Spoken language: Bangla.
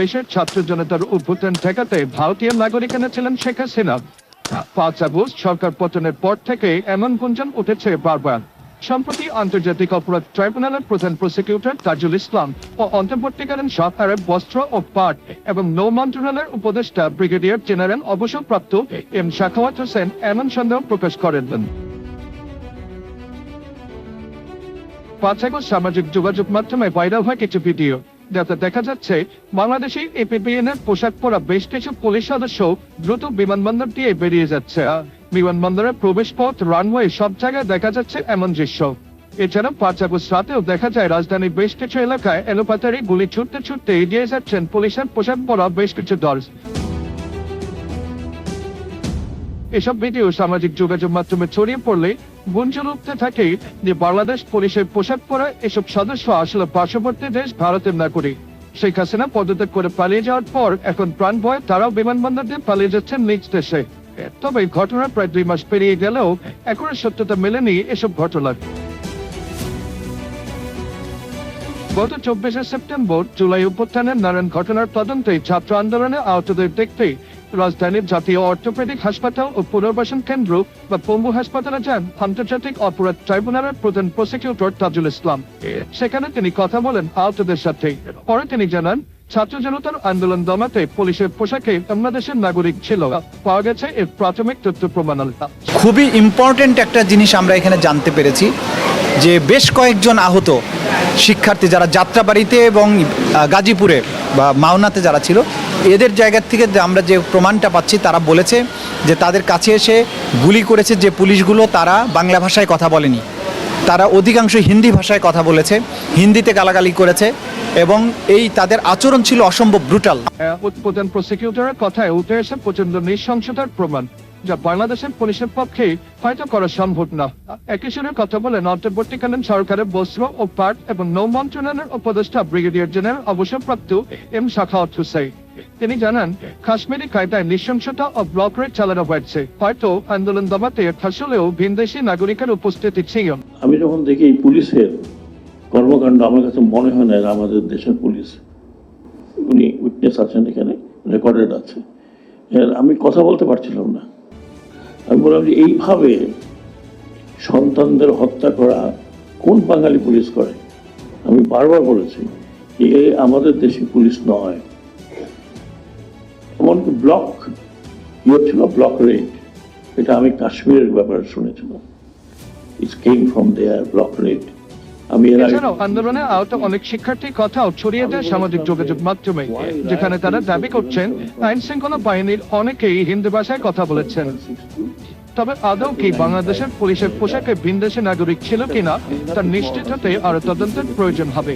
দেশের ছাত্র জনতার অভ্যুত্থান ঠেকাতে ভারতীয় নাগরিক এনেছিলেন শেখ হাসিনা। পাঁচ আগস্ট সরকার পতনের পর থেকে এমন গুঞ্জন উঠেছে বারবার। সম্প্রতি আন্তর্জাতিক অপরাধ ট্রাইব্যুনালের প্রধান প্রসিকিউটর তাজুল ইসলাম ও অন্তর্বর্তীকালীন সরকারের বস্ত্র ও পাট এবং নৌ মন্ত্রণালয়ের উপদেষ্টা ব্রিগেডিয়ার জেনারেল অবসরপ্রাপ্ত এম শাখাওয়াত হোসেন এমন সন্দেহ প্রকাশ করেন। পাঁচ আগস্ট সামাজিক যোগাযোগ মাধ্যমে ভাইরাল হয় কিছু ভিডিও। যাতে দেখা যাচ্ছে, বাংলাদেশে এপিপিএন এর পোশাক পরা বেশ কিছু পুলিশ সদস্য দ্রুত বিমানবন্দর দিয়ে বেরিয়ে যাচ্ছে। বিমানবন্দরের প্রবেশ পথ রানওয়ে সব জায়গায় দেখা যাচ্ছে এমন দৃশ্য। এছাড়া পাঁচ আগস্ট রাতেও দেখা যায়, রাজধানীর বেশ কিছু এলাকায় এলোপাতারি গুলি ছুটতে ছুটতে এগিয়ে যাচ্ছেন পুলিশের পোশাক পরা বেশ কিছু দল এসব ভিডিও সামাজিক যোগাযোগ মাধ্যমে ছড়িয়ে পড়লে গুঞ্জন উঠতে থাকে যে বাংলাদেশ পুলিশের পোশাক পরা এসব সদস্য আসলে পার্শ্ববর্তী দেশ ভারতের নাগরিক। শেখ হাসিনা পদত্যাগ করে পালিয়ে যাওয়ার পর এখন প্রাণ ভয়ে তারাও বিমানবন্দর দিয়ে পালিয়ে যাচ্ছেন নিজ দেশে। তবে ঘটনার প্রায় দুই মাস পেরিয়ে গেলেও এখনও সত্যতা মেলেনি এসব ঘটনা গত চব্বিশে সেপ্টেম্বর জুলাই অভ্যুত্থানের নানান ঘটনার তদন্তে ছাত্র আন্দোলনে আহতদের দেখতে রাজধানীর জাতীয় অর্থোপেডিক হাসপাতাল ও পুনর্বাসন কেন্দ্র বা পঙ্গু হাসপাতালে যান আন্তর্জাতিক অপরাধ ট্রাইব্যুনালের প্রধান প্রসিকিউটর তাজুল ইসলাম। সেখানে তিনি কথা বলেন আহতদের সাথে। পরে তিনি জানান ছাত্র জনতার আন্দোলন দমাতে পুলিশের পোশাকে বাংলাদেশের নাগরিক ছিল। পাওয়া গেছে এর প্রাথমিক তথ্য প্রমাণাল খুবই ইম্পর্টেন্ট একটা জিনিস আমরা এখানে জানতে পেরেছি যে বেশ কয়েকজন আহত শিক্ষার্থী যারা যাত্রাবাড়িতে এবং গাজীপুরে বা মাওনাতে যারা ছিল এদের জায়গার থেকে আমরা যে প্রমাণটা পাচ্ছি, তারা বলেছে যে তাদের কাছে এসে গুলি করেছে যে পুলিশগুলো, তারা বাংলা ভাষায় কথা বলেনি। তারা অধিকাংশ হিন্দি ভাষায় কথা বলেছে, হিন্দিতে গালাগালি করেছে এবং এই তাদের আচরণ ছিল অসম্ভব ব্রুটাল প্রধান প্রসিকিউটরের কথায় উঠে এসে প্রচণ্ড নৃশংসতার প্রমাণ। যা বাংলাদেশের পুলিশের পক্ষে হয়তো করা সম্ভব না। একই সুরে কথা বলেন অন্তর্বর্তীকালীন সরকারের বস্ত্র ও পাট এবং নৌ মন্ত্রণালয়ের উপদেষ্টা ব্রিগেডিয়ার জেনারেল অবসরপ্রাপ্ত এম শাখাওয়াত হুসাইন। তিনি জানান, কাশ্মীরি কায়দায় নৃশংসতা ও ব্লক রেড চালানো হয়েছে। হয়তো আন্দোলন দমাতে আসলেও ভিনদেশি নাগরিকের উপস্থিতি ছিল আমি যখন দেখি এই পুলিশের কর্মকাণ্ড, আমার কাছে মনে হয় না আমাদের দেশের পুলিশ। উনি উইটনেস আছেন এখানে রেকর্ডেড আছে। আমি কথা বলতে পারছিলাম না। আমি বললাম যে এইভাবে সন্তানদের হত্যা করা কোন বাঙালি পুলিশ করে? আমি বারবার বলেছি যে এ আমাদের দেশে পুলিশ নয়। এমনকি ব্লক ইয়ে ছিল ব্লক রেড। এটা আমি কাশ্মীরের ব্যাপারে শুনেছিলাম। It's came from there block red. আমি এছাড়াও আন্দোলনে আহত অনেক শিক্ষার্থী কথাও ছড়িয়ে দেয় সামাজিক যোগাযোগ মাধ্যমে যেখানে তারা দাবি করছেন আইন শৃঙ্খলা বাহিনীর অনেকেই হিন্দি ভাষায় কথা বলেছেন। তবে আদৌ কি বাংলাদেশের পুলিশের পোশাকে ভিনদেশি নাগরিক ছিল কিনা তার নিশ্চিত হতে আরও তদন্তের প্রয়োজন হবে।